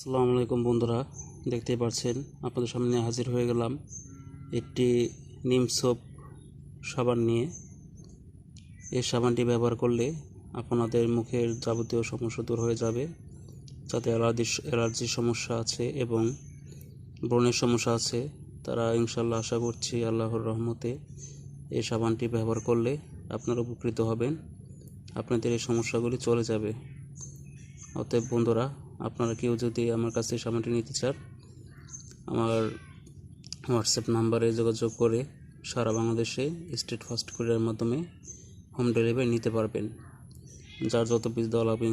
আসসালামু আলাইকুম বন্ধুরা, দেখতেই পাচ্ছেন আপনাদের সামনে হাজির হয়ে গেলাম একটি নিম সোপ সাবান নিয়ে। এই সাবানটি ব্যবহার করলে আপনাদের মুখের যাবতীয় সমস্যা দূর হয়ে যাবে, যাতে অ্যালার্জি অ্যালার্জির সমস্যা আছে এবং ব্রণের সমস্যা আছে। তারা ইনশাল্লাহ আশা করছি আল্লাহর রহমতে এই সাবানটি ব্যবহার করলে আপনারা উপকৃত হবেন, আপনাদের এই সমস্যাগুলি চলে যাবে। অতএব বন্ধুরা, আপনারা কেউ যদি আমার কাছে সামানটি নিতে চান, আমার হোয়াটসঅ্যাপ নাম্বারে যোগাযোগ করে সারা বাংলাদেশে স্টেট ফাস্ট কুরিয়ারের মাধ্যমে হোম ডেলিভারি নিতে পারবেন। যার যত পিস দেওয়া লাগবে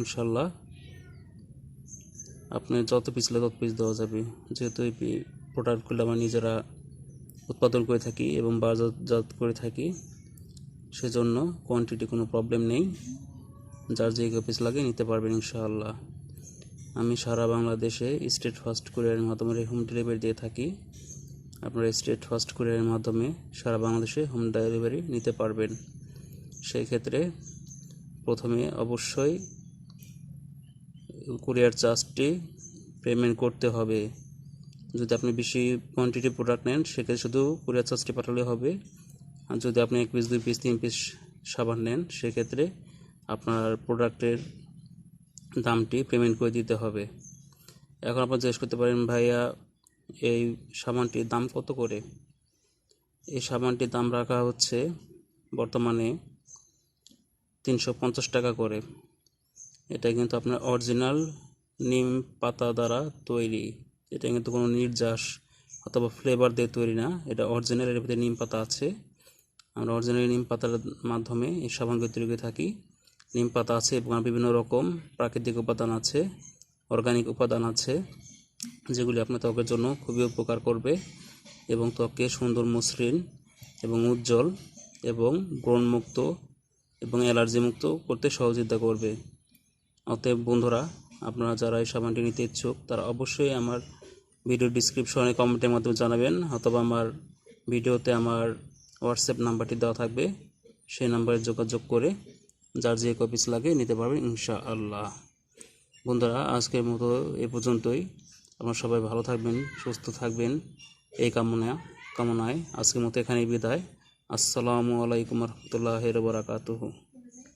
ইনশাল্লাহ আপনি যত পিস তত পিস দেওয়া যাবে। যেহেতু এই প্রোডাক্টগুলো আমরা নিজেরা উৎপাদন করে থাকি এবং বাজারজাত করে থাকি, সেজন্য কোয়ান্টিটি কোনো প্রবলেম নেই। যার যে পিস লাগে নিতে পারবেন ইনশাআল্লাহ। আমি সারা বাংলাদেশে স্টেট ফাস্ট কুরিয়ারের মাধ্যমে হোম ডেলিভারি দিয়ে থাকি। আপনারা স্টেট ফাস্ট কুরিয়ারের মাধ্যমে সারা বাংলাদেশে হোম ডেলিভারি নিতে পারবেন। সেই ক্ষেত্রে প্রথমে অবশ্যই কুরিয়ার চার্জটি পেমেন্ট করতে হবে। যদি আপনি বেশি কোয়ান্টিটি প্রোডাক্ট নেন, সেক্ষেত্রে শুধু কুরিয়ার চার্জটি পাঠালে হবে। আর যদি আপনি এক পিস দুই পিস তিন পিস সাবান নেন, সেক্ষেত্রে আপনার প্রোডাক্টের দামটি পেমেন্ট করে দিতে হবে। এখন আপনার জিজ্ঞেস করতে পারেন, ভাইয়া, এই সাবানটির দাম কত করে? এই সাবানটির দাম রাখা হচ্ছে বর্তমানে তিনশো পঞ্চাশ টাকা করে। এটা কিন্তু আপনার অরিজিনাল নিম পাতা দ্বারা তৈরি। এটা কিন্তু কোনো নির্যাস অথবা ফ্লেভার দিয়ে তৈরি না। এটা অরিজিনাল এর ভিতরে নিম পাতা আছে। আমরা অরিজিনাল নিম পাতার মাধ্যমে এই সাবানগুলো তৈরি করে থাকি। নিম পাতা আছে এবং বিভিন্ন রকম প্রাকৃতিক উপাদান আছে অর্গানিক উপাদান আছে, যেগুলি আপনার ত্বকের জন্য খুবই উপকার করবে এবং ত্বককে সুন্দর মসৃণ এবং উজ্জ্বল এবং ব্রণমুক্ত এবং অ্যালার্জি মুক্ত করতে সহযোগিতা করবে। অতএব বন্ধুরা, আপনারা যারা এই সাবানটি নিতে ইচ্ছুক, তারা অবশ্যই আমার ভিডিও ডিসক্রিপশনে কমেন্টের মাধ্যমে জানাবেন, অথবা আমার ভিডিওতে আমার হোয়াটসঅ্যাপ নাম্বারটি দেওয়া থাকবে, সেই নাম্বারে যোগাযোগ করে যার যে কপিস লাগে নিতে পারবেন ইনশা আল্লাহ বন্ধুরা, আজকের মতো এ পর্যন্তই। আপনারা সবাই ভালো থাকবেন, সুস্থ থাকবেন। এই কামনা কামনায় আজকের মতো এখানেই বিদায়। আসসালামু আলাইকুম রহমতুল্লাহ বারাকাতুহু।